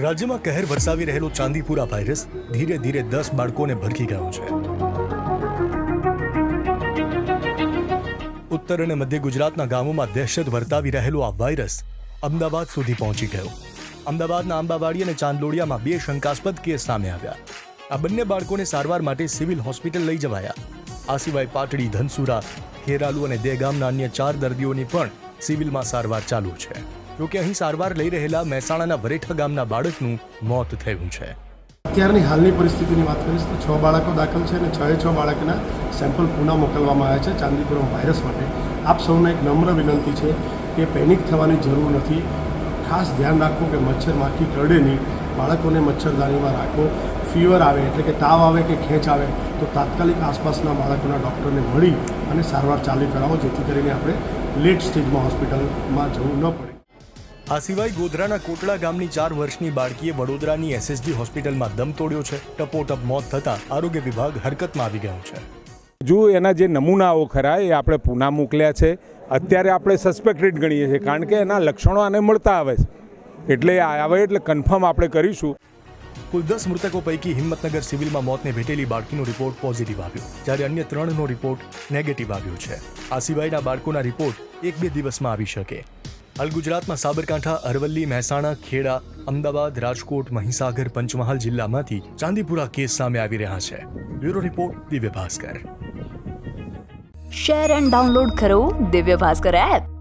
રાજ્યમાં કહેર વરસાવી રહેલો ચાંદીપુરા વાયરસ ધીરે ધીરે દસ બાળકોને ભરખી ગયો છે. ઉત્તર અને મધ્ય ગુજરાતના ગામોમાં દહેશત વર્તાવી રહેલો આ વાયરસ અમદાવાદ સુધી પહોંચી ગયો. અમદાવાદના આંબાવાડી અને ચાંદલોડિયામાં બે શંકાસ્પદ કેસ સામે આવ્યા. આ બંને બાળકોને સારવાર માટે સિવિલ હોસ્પિટલ લઈ જવાયા. આ સિવાય પાટડી, ધનસુરા, ખેરાલુ અને દેગામના અન્ય ચાર દર્દીઓની પણ સિવિલમાં સારવાર ચાલુ છે. જોકે અહીં સારવાર લઈ રહેલા મહેસાણાના વરેઠા ગામના બાળકનું મોત થયું છે. અત્યારની હાલની પરિસ્થિતિની વાત કરીશ તો છ બાળકો દાખલ છે અને છ છ બાળકના સેમ્પલ પુના મોકલવામાં આવ્યા છે ચાંદીપુરમ વાયરસ માટે. આપ સૌને એક નમ્ર વિનંતી છે કે પેનિક થવાની જરૂર નથી. ખાસ ધ્યાન રાખો કે મચ્છર માખી કરડે નહીં. બાળકોને મચ્છરદાનીમાં રાખો. ફીવર આવે એટલે કે તાવ આવે કે ખેંચ આવે તો તાત્કાલિક આસપાસના બાળકોના ડૉક્ટરને મળી અને સારવાર ચાલુ કરાવો, જેથી કરીને આપણે લેટ સ્ટેજમાં હોસ્પિટલમાં જવું ન પડે. આ સિવાય ગોધરાના કોટડા ગામની ચાર વર્ષની બાળકીએ વડોદરાની એસએસજી હોસ્પિટલમાં દમ તોડ્યો છે. ટપોટપ મોત થતાં આરોગ્ય વિભાગ હરકતમાં આવી ગયો છે. જો એના જે નમૂનાઓ ખરા એ આપણે પૂના મોકલ્યા છે અત્યારે આપણે સસ્પેક્ટેડ ગણીએ છીએ કારણ કે એના લક્ષણો આને મળતા આવે છે. એટલે આવે એટલે કન્ફર્મ આપણે કરીશું. કુલ દસ મૃતકો પૈકી હિંમતનગર સિવિલમાં મોતને ભેટેલી બાળકીનો રિપોર્ટ પોઝિટિવ આવ્યો. જ્યારે અન્ય ત્રણનો રિપોર્ટ નેગેટિવ આવ્યો છે. આ સિવાયના બાળકોના રિપોર્ટ એક બે દિવસમાં આવી શકે. હાલ ગુજરાતમાં સાબરકાંઠા, અરવલ્લી, મહેસાણા, ખેડા, અમદાવાદ, રાજકોટ, મહીસાગર, પંચમહાલ જિલ્લામાંથી ચાંદીપુરા કેસ સામે આવી રહ્યા છે. Bureau report, Divya Bhaskar. Share and download કરો દિવ્ય ભાસ્કર એપ.